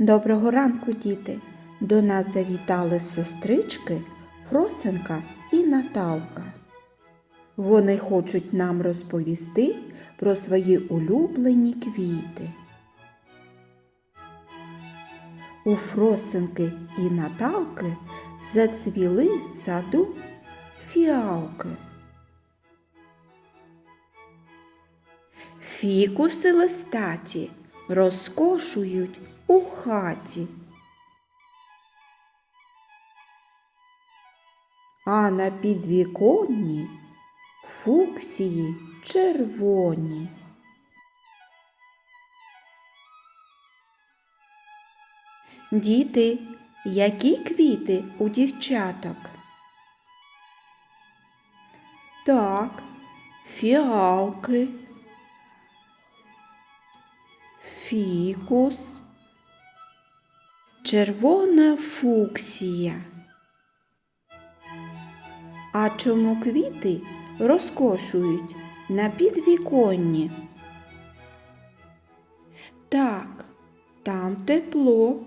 Доброго ранку, діти! До нас завітали сестрички Фросенка і Наталка. Вони хочуть нам розповісти про свої улюблені квіти. У Фросенки і Наталки зацвіли в саду фіалки. Фікуси листаті розкошують у хаті. А на підвіконні фуксії червоні. Діти, які квіти у дівчаток? Так, фіалки, фікус, червона фуксія. А чому квіти розкошують на підвіконні? Так, там тепло.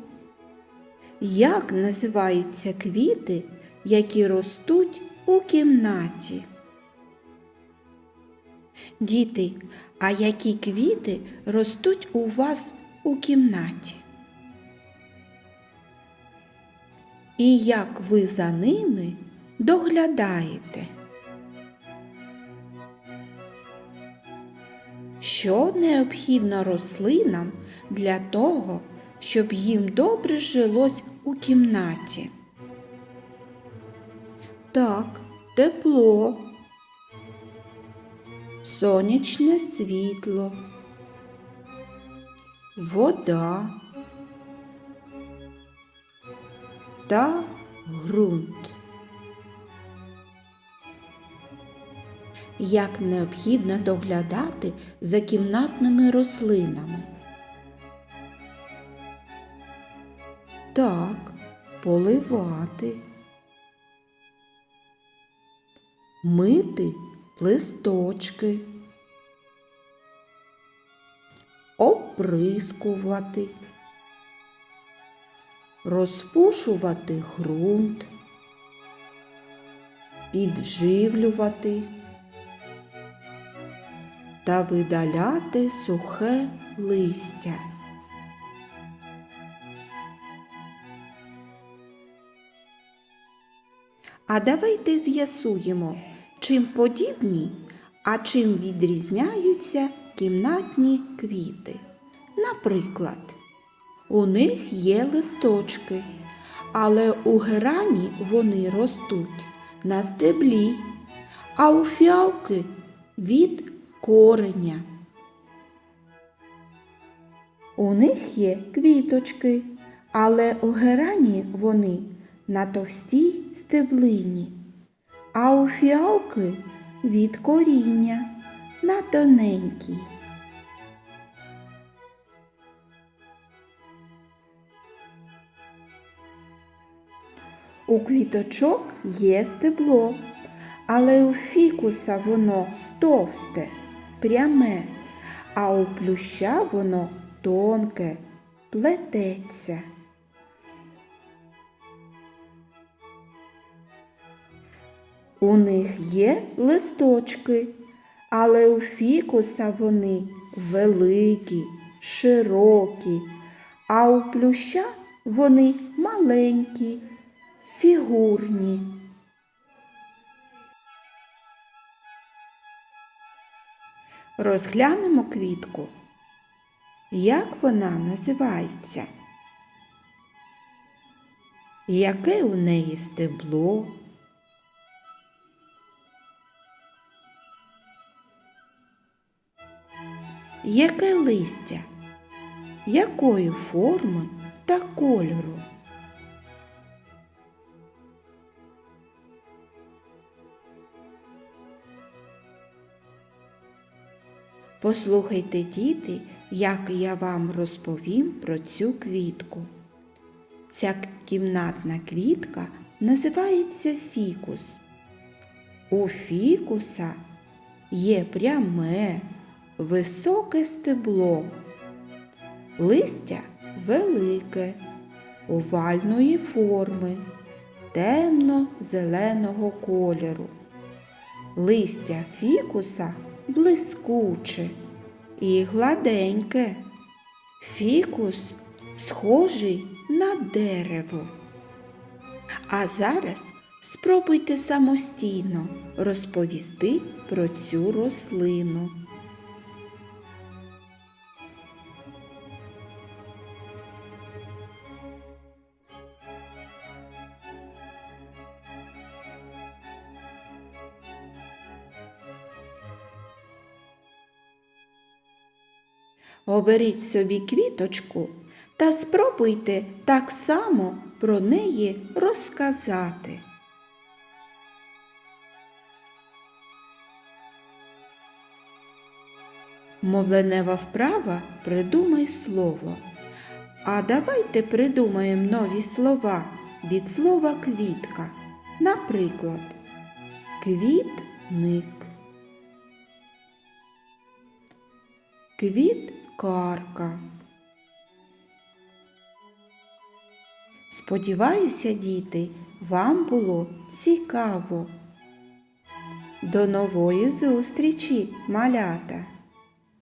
Як називаються квіти, які ростуть у кімнаті? Діти, а які квіти ростуть у вас у кімнаті? І як ви за ними доглядаєте? Що необхідно рослинам для того, щоб їм добре жилось у кімнаті? Так, тепло, сонячне світло, вода та ґрунт. Як необхідно доглядати за кімнатними рослинами? Так, поливати, мити листочки, оприскувати, розпушувати ґрунт, підживлювати та видаляти сухе листя. А давайте з'ясуємо, чим подібні, а чим відрізняються кімнатні квіти. Наприклад, у них є листочки, але у герані вони ростуть на стеблі, а у фіалки від кореня. У них є квіточки, але у герані вони на товстій стеблині, а у фіалки від коріння на тоненькій. У квіточок є стебло, але у фікуса воно товсте, пряме, а у плюща воно тонке, плететься. У них є листочки, але у фікуса вони великі, широкі, а у плюща вони маленькі, фігурні. Розглянемо квітку. Як вона називається? Яке у неї стебло? Яке листя? Якої форми та кольору? Послухайте, діти, як я вам розповім про цю квітку. Ця кімнатна квітка називається фікус. У фікуса є пряме, високе стебло. Листя велике, овальної форми, темно-зеленого кольору. Листя фікуса блискуче і гладеньке. Фікус схожий на дерево. А зараз спробуйте самостійно розповісти про цю рослину. Оберіть собі квіточку та спробуйте так само про неї розказати. Мовленева вправа придумай слово. А давайте придумаємо нові слова від слова квітка. Наприклад, квітник, квіткарка. Сподіваюся, діти, вам було цікаво. До нової зустрічі, малята!